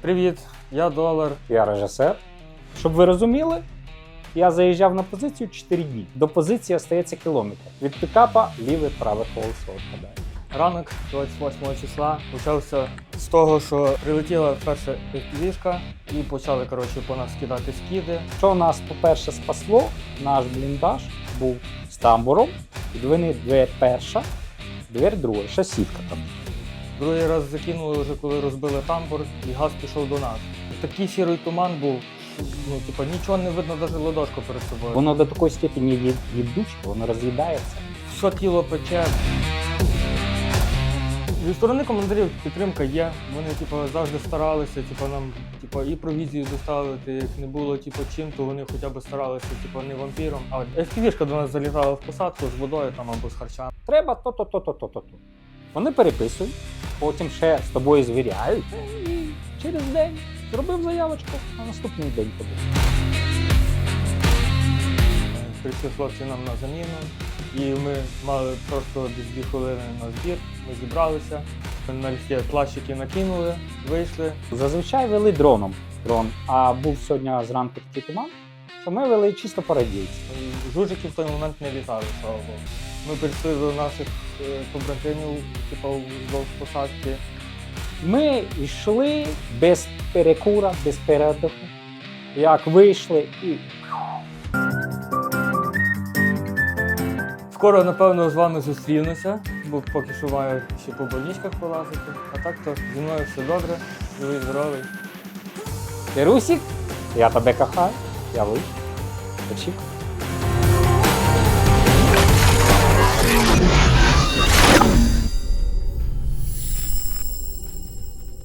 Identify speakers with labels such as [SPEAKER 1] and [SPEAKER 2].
[SPEAKER 1] Привіт, я долар.
[SPEAKER 2] Я режисер. Щоб ви розуміли, я заїжджав на позицію 4 дні. До позиції остається кілометр. Від пікапа ліве праве колесо відпадає.
[SPEAKER 1] Ранок 28 числа почався з того, що прилетіла перша FPV-шка і почали коротше, по нас кидати скиди.
[SPEAKER 2] Що нас, по-перше, спасло, наш бліндаж був з тамбуром, двини двері перша, двері друга, ще сітка там.
[SPEAKER 1] Другий раз закинули вже коли розбили тамбур, і газ пішов до нас. Такий сірий туман був, ну, типа, нічого не видно, навіть ладошку перед собою.
[SPEAKER 2] Воно до такої степені їдуче, воно роз'їдається.
[SPEAKER 1] Все тіло пече. Зі сторони командирів підтримка є. Вони типу, завжди старалися, типу, нам типу, і провізію доставити. Як не було типу, чим, то вони хоча б старалися, типу, не вампіром. А FPV-шка до нас залітала в посадку з водою там або з харчами.
[SPEAKER 2] Треба то-то, то-то, то-то. то. Вони переписують, потім ще з тобою звіряють. І через день зробив заявочку, а наступний день тобі.
[SPEAKER 1] Прийшли хлопці нам на заміну, і ми мали просто десь дві хвилини на збір. Ми зібралися, на лісті плащики накинули, вийшли.
[SPEAKER 2] Зазвичай вели дроном дрон, а був сьогодні зранку такий туман, що ми вели чисто по радійці.
[SPEAKER 1] Жужики в той момент не літали, слава Богу. Ми прийшли до наших е, побратимів, типу, вздовж посадки.
[SPEAKER 2] Ми йшли без перекура, без передиху. Як вийшли і
[SPEAKER 1] Скоро, напевно, з вами зустрінуся, бо поки що маю ще по больничках полазити. А так то зі мною все добре, живий, здоровий.
[SPEAKER 2] Ти Русік, я тебе кохаю, я вийшов. Очікую.